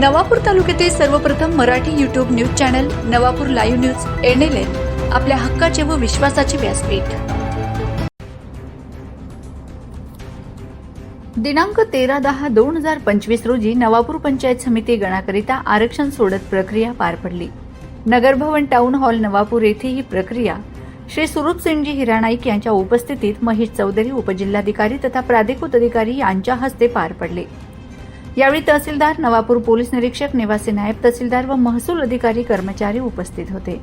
नवापूर तालुक्यातील सर्वप्रथम Marathi YouTube news channel Navapur live news N L N आपल्या हक्काचे व विश्वासाचे व्यासपीठ. दिनांक तेरा दहा दोन हजार पंचवीस रोजी नवापूर पंचायत समिती गणाकरिता आरक्षण सोडत प्रक्रिया पार पडली. नगरभवन टाउन हॉल नवापूर येथे ही प्रक्रिया श्री सुरूप सिंगजी हिरानाईक यांच्या उपस्थितीत महेश चौधरी उपजिल्हाधिकारी तथा प्राधिकृत अधिकारी यांच्या हस्ते पार पडले. यावेळी तहसीलदार नवापूर पोलीस निरीक्षक निवासी नायब तहसीलदार व महसूल अधिकारी कर्मचारी उपस्थित होते.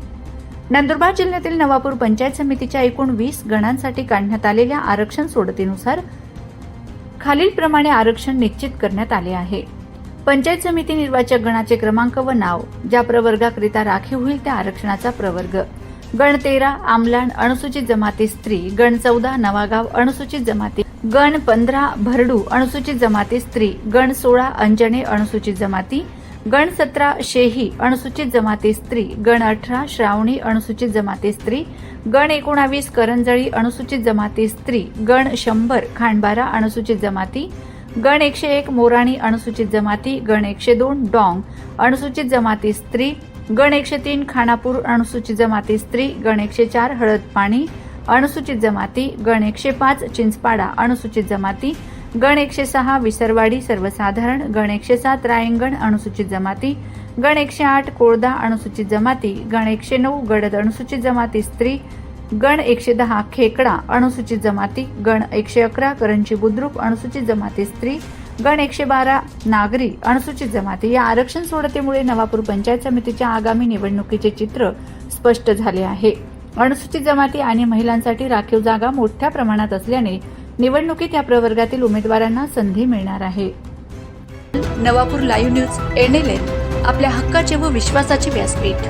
नंदुरबार जिल्ह्यातील नवापूर पंचायत समितीच्या एकूण वीस गणांसाठी काढण्यात आलेल्या आरक्षण सोडतीनुसार खालीलप्रमाणे आरक्षण निश्चित करण्यात आले आहे. पंचायत समिती निर्वाचक गणाचे क्रमांक व नाव ज्या प्रवर्गाकरिता राखीव होईल त्या आरक्षणाचा प्रवर्ग. गण तेरा आमलाण अनुसूचित जमाती स्त्री गण चौदा नवागाव अनुसूचित जमाती गण पंधरा भरडू अनुसूचित जमाती स्त्री. गण सोळा अंजणे अनुसूचित जमाती. गण सतरा शेही अनुसूचित जमाती स्त्री. गण अठरा श्रावणी अनुसूचित जमाती स्त्री. गण एकोणावीस करंजळी अनुसूचित जमाती स्त्री. गण शंभर खांडबारा अनुसूचित जमाती. गण एकशे एक मोराणी अनुसूचित जमाती. गण एकशे दोन डॉंग अनुसूचित जमाती स्त्री. गण एकशे तीन खानापूर अनुसूचित जमाती स्त्री. गण एकशे चार हळद पाणी. अनुसूचित जमाती गण एकशे पाच चिंचपाडा अनुसूचित जमाती गण एकशे सहा विसरवाडी सर्वसाधारण गण एकशे सात रायंगण अनुसूचित जमाती गण एकशे आठ कोळदा अनुसूचित जमाती गण एकशे नऊ गडद अनुसूचित जमाती स्त्री गण एकशे दहा खेकडा अनुसूचित जमाती गण एकशे अकरा करंजी बुद्रुक अनुसूचित जमाती स्त्री गण एकशे बारा नागरी अनुसूचित जमाती. या आरक्षण सोडतीमुळे नवापूर पंचायत समितीच्या आगामी निवडणुकीचे चित्र स्पष्ट झाले आहे. अनुसूचित जमाती आणि महिलांसाठी राखीव जागा मोठ्या प्रमाणात असल्याने निवडणुकीत या प्रवर्गातील उमेदवारांना संधी मिळणार आहे. Navapur live news N L N आपल्या हक्काचे व विश्वासाचे व्यासपीठ.